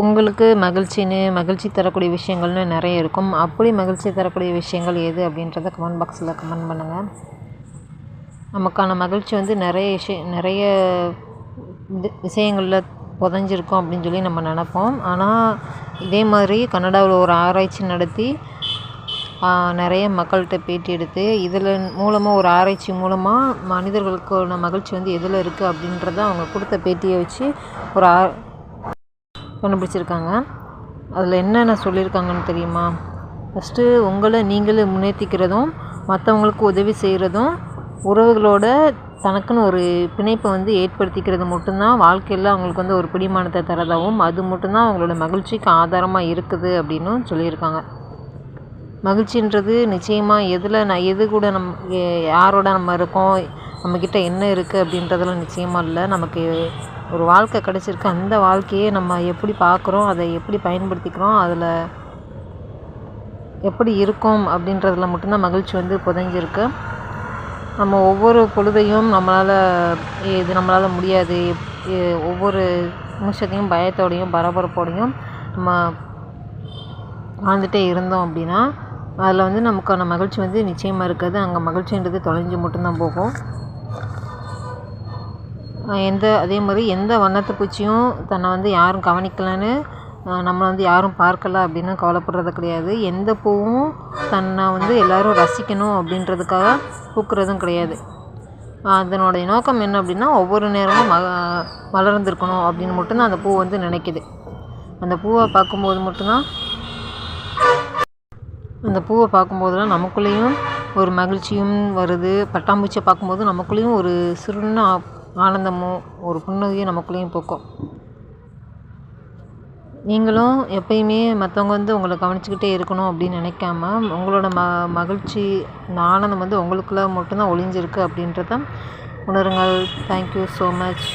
உங்களுக்கு மகிழ்ச்சின்னு மகிழ்ச்சி தரக்கூடிய விஷயங்கள்னு நிறைய இருக்கும். அப்படி மகிழ்ச்சி தரக்கூடிய விஷயங்கள் எது அப்படின்றத கமெண்ட் பாக்ஸில் கமெண்ட் பண்ணுங்கள் நமக்கான மகிழ்ச்சி வந்து நிறைய விஷயம் நிறைய இது விஷயங்களில் புதஞ்சிருக்கும் அப்படின்னு சொல்லி நம்ம நினப்போம். ஆனால் இதே மாதிரி கனடாவில் ஒரு ஆராய்ச்சி நடத்தி நிறைய மக்கள்கிட்ட பேட்டி எடுத்து இதில் மூலமாக ஒரு ஆராய்ச்சி மூலமாக மனிதர்களுக்கான மகிழ்ச்சி வந்து எதில் இருக்குது அப்படின்றத அவங்க கொடுத்த பேட்டியை வச்சு ஒரு ஆ கண்டுபிடிச்சிருக்காங்க. அதில் என்னென்ன சொல்லியிருக்காங்கன்னு தெரியுமா? ஃபஸ்ட்டு உங்களை நீங்களே முன்னேற்றிக்கிறதும் மற்றவங்களுக்கு உதவி செய்கிறதும் உறவுகளோட தனக்குன்னு ஒரு பிணைப்பை வந்து ஏற்படுத்திக்கிறது மட்டும்தான் வாழ்க்கையில் அவங்களுக்கு வந்து ஒரு பிடிமானத்தை தரதாகவும் அது மட்டும்தான் அவங்களோட மகிழ்ச்சிக்கு ஆதாரமாக இருக்குது அப்படின்னும் சொல்லியிருக்காங்க. மகிழ்ச்சின்றது நிச்சயமாக எதில் நான் எது கூட நம் யாரோட நம்ம இருக்கோம் நம்மக்கிட்ட என்ன இருக்குது அப்படின்றதெல்லாம் நிச்சயமாக இல்லை. நமக்கு ஒரு வாழ்க்கை கிடச்சிருக்கு. அந்த வாழ்க்கையை நம்ம எப்படி பார்க்குறோம் அதை எப்படி பயன்படுத்திக்கிறோம் அதில் எப்படி இருக்கும் அப்படின்றதுல மட்டும்தான் மகிழ்ச்சி வந்து புதைஞ்சிருக்கு. நம்ம ஒவ்வொரு பொழுதையும் நம்மளால் இது நம்மளால் முடியாது. ஒவ்வொரு நிமிஷத்தையும் பயத்தோடையும் பரபரப்போடையும் நம்ம வாழ்ந்துகிட்டே இருந்தோம் அப்படின்னா அதில் வந்து நமக்கான மகிழ்ச்சி வந்து நிச்சயமாக இருக்காது. அங்கே மகிழ்ச்சின்றது தொலைஞ்சு மட்டும்தான் போகும். எந்த அதே மாதிரி எந்த வண்ணத்து பூச்சியும் தன்னை வந்து யாரும் கவனிக்கலைன்னு நம்மளை வந்து யாரும் பார்க்கலை அப்படின்னு கவலைப்படுறது கிடையாது. எந்த பூவும் தன்னை வந்து எல்லோரும் ரசிக்கணும் அப்படின்றதுக்காக பூக்கிறதும் கிடையாது. அதனுடைய நோக்கம் என்ன அப்படின்னா ஒவ்வொரு நேரமும் ம மலர்ந்திருக்கணும் அப்படின்னு மட்டும்தான் அந்த பூ வந்து நினைக்கிது. அந்த பூவை பார்க்கும்போது மட்டும்தான் அந்த பூவை பார்க்கும்போதெல்லாம் நமக்குள்ளேயும் ஒரு மகிழ்ச்சியும் வருது. பட்டாம்பூச்சியை பார்க்கும்போது நமக்குள்ளேயும் ஒரு சிறுன்னு ஆனந்தமும் ஒரு புன்னகையும் நமக்குள்ளேயும் பூக்கும். நீங்களும் எப்பயுமே மற்றவங்க வந்து உங்களை கவனிச்சுக்கிட்டே இருக்கணும் அப்படின்னு நினைக்காம உங்களோட ம மகிழ்ச்சி இந்த ஆனந்தம் வந்து உங்களுக்குள்ளே மட்டும்தான் ஒளிஞ்சிருக்கு அப்படின்றத உணருங்கள். Thank you so much